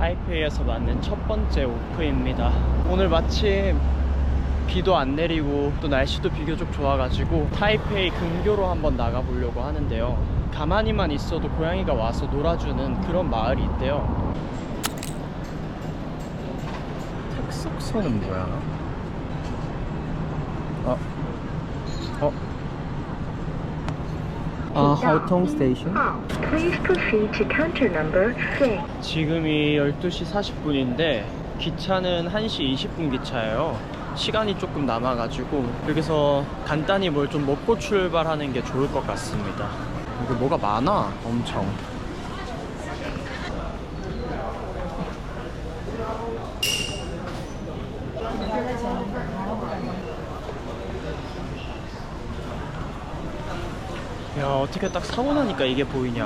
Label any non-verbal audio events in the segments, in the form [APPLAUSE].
타이페이에서 맞는 첫 번째 오프입니다. 오늘 마침 비도 안 내리고 또 날씨도 비교적 좋아가지고 타이페이 근교로 한번 나가보려고 하는데요. 가만히만 있어도 고양이가 와서 놀아주는 그런 마을이 있대요. 특석선은 뭐야? 어? 어? 아, 하우통 스테이션? Please proceed to counter number 6. 지금이 12시 40분인데 기차는 1시 20분 기차예요. 시간이 조금 남아가지고 여기서 간단히 뭘 좀 먹고 출발하는 게 좋을 것 같습니다. 이거 뭐가 많아, 엄청. 야 어떻게 딱 사고 나니까 이게 보이냐.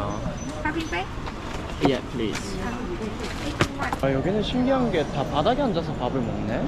Yeah, please. 아, 여기는 신기한 게 다 바닥에 앉아서 밥을 먹네.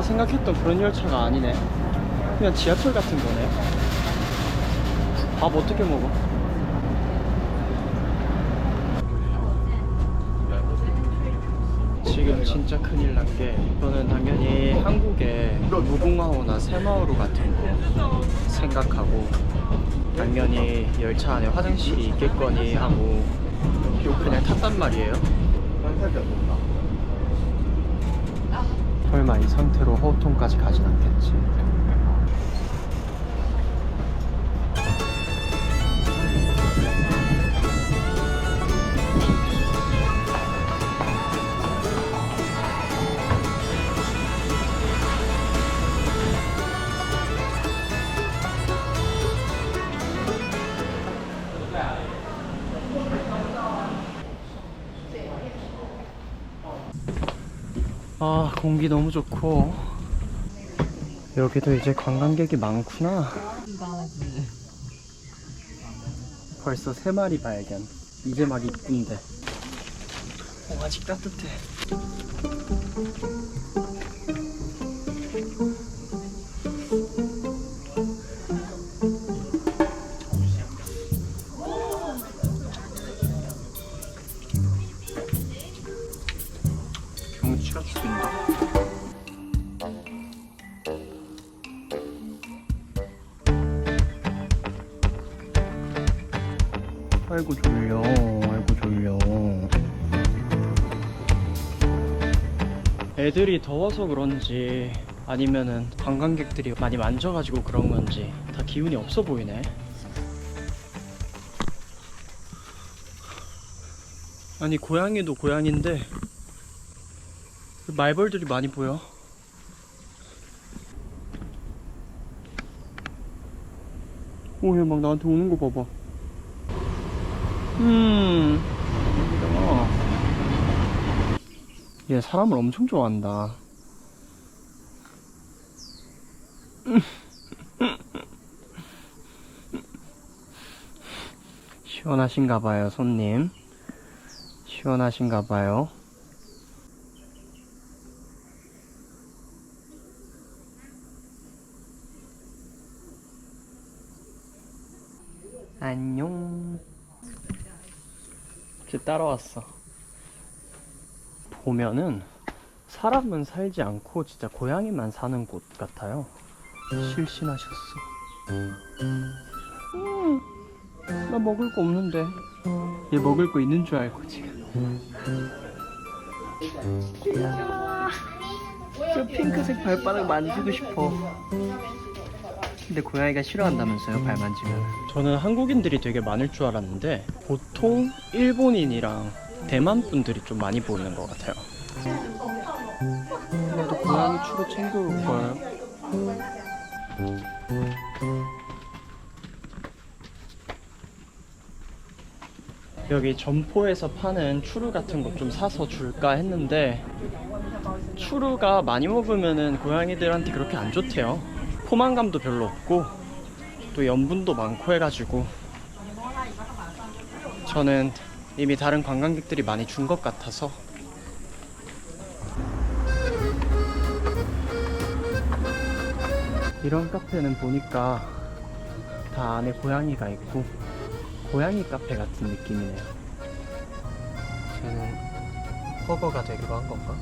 내가 생각했던 그런 열차가 아니네. 그냥 지하철 같은 거네. 밥 어떻게 먹어? 지금 진짜 큰일 난 게 저는 당연히 한국에 무궁화호나 새마을호 같은 거 생각하고 당연히 열차 안에 화장실이 있겠거니 하고 그냥 탔단 말이에요. 설마 이 상태로 허우통까지 가진 않겠지. 아 공기 너무 좋고. 여기도 이제 관광객이 많구나. 벌써 세 마리 발견. 이제 막 이쁜데. 어, 아직 따뜻해 아이고 졸려. 아이고 졸려. 애들이 더워서 그런지 아니면은 관광객들이 많이 만져가지고 그런 건지 다 기운이 없어 보이네. 아니 고양이도 고양인데 말벌들이 많이 보여. 오얘막 나한테 오는 거 봐봐 음. 얘 사람을 엄청 좋아한다. 시원하신가 봐요, 손님. 시원하신가 봐요. 안녕. 이제 따라왔어. 보면은 사람은 살지 않고 진짜 고양이만 사는 곳 같아요. 실신하셨어. 음, 나 먹을 거 없는데. 얘 먹을 거 있는 줄 알고 지금. 저 핑크색 발바닥 만지고 싶어. 근데 고양이가 싫어한다면서요, 발 만지면. 저는 한국인들이 되게 많을 줄 알았는데 보통 일본인이랑 대만 분들이 좀 많이 보이는 것 같아요. 나도 고양이 추로 챙겨올 걸. 여기 점포에서 파는 추루 같은 거좀 사서 줄까 했는데 추루가 많이 먹으면은 고양이들한테 그렇게 안 좋대요. 포만감도 별로 없고 또 염분도 많고 해가지고 저는 이미 다른 관광객들이 많이 준 것 같아서 이런 카페는 보니까 다 안에 고양이가 있고 고양이 카페 같은 느낌이네요. 쟤는 허거가 되기로 한 건가?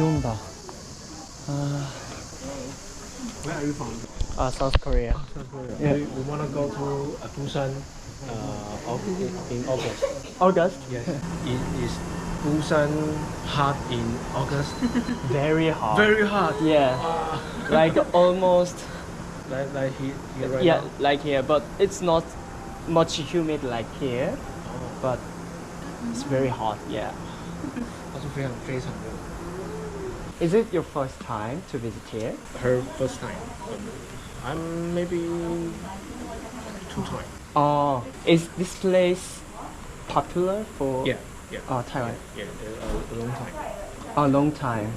비 온다. 아, Where are you from? 아, South Korea. Yeah. We, we want to go to uh, Busan uh, of, in August. August? Yes. It is Busan hot in August. Very hot. Very hot. Yeah, like almost, Like, like here, here right yeah, now. like here, but it's not much humid like here, Oh, but it's very hot, yeah. [LAUGHS] 它是非常非常热。 Is it your first time to visit here? Her first time. I'm maybe two times. Oh, is this place popular for Yeah, yeah. uh, Taiwan? Yeah, uh, a long time. A long time.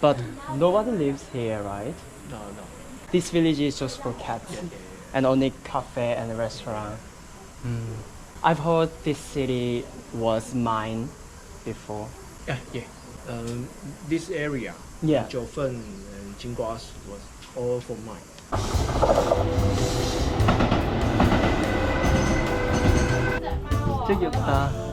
But nobody lives here, right? No, no. This village is just for cats Yeah, yeah, and only cafe and restaurant. I've heard this city was mine before. yeah. Yeah, yeah. Uh, this area, yeah. Jiufen and Jingguas was all for mine. Trước giờ ta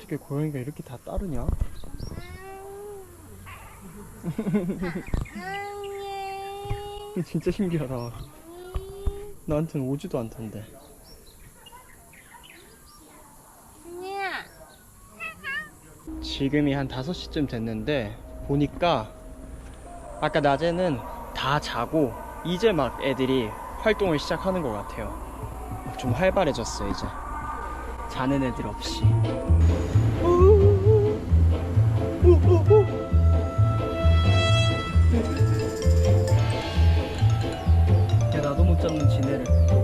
어떻게 고양이가 이렇게 다 따르냐? [LAUGHS] 진짜 신기하다. 나한테는 오지도 않던데. 지금이 한 5시쯤 됐는데 보니까 아까 낮에는 다 자고 이제 막 애들이 활동을 시작하는 것 같아요. 좀 활발해졌어 이제. 자는 애들 없이. 야 나도 못 잡는 지네를.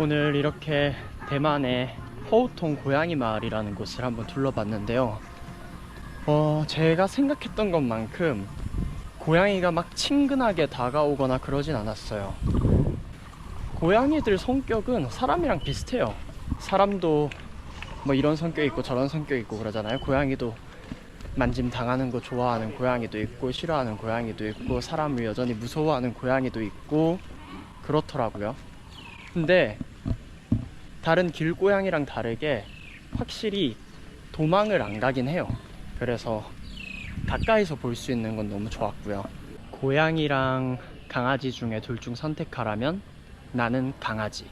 오늘 이렇게 대만의 허우통 고양이 마을이라는 곳을 한번 둘러봤는데요. 어, 제가 생각했던 것만큼 고양이가 막 친근하게 다가오거나 그러진 않았어요. 고양이들 성격은 사람이랑 비슷해요. 사람도 뭐 이런 성격 있고 저런 성격 있고 그러잖아요. 고양이도 만짐 당하는 거 좋아하는 고양이도 있고 싫어하는 고양이도 있고 사람을 여전히 무서워하는 고양이도 있고 그렇더라고요. 근데 다른 길고양이랑 다르게 확실히 도망을 안 가긴 해요. 그래서 가까이서 볼 수 있는 건 너무 좋았고요. 고양이랑 강아지 중에 둘 중 선택하라면 나는 강아지.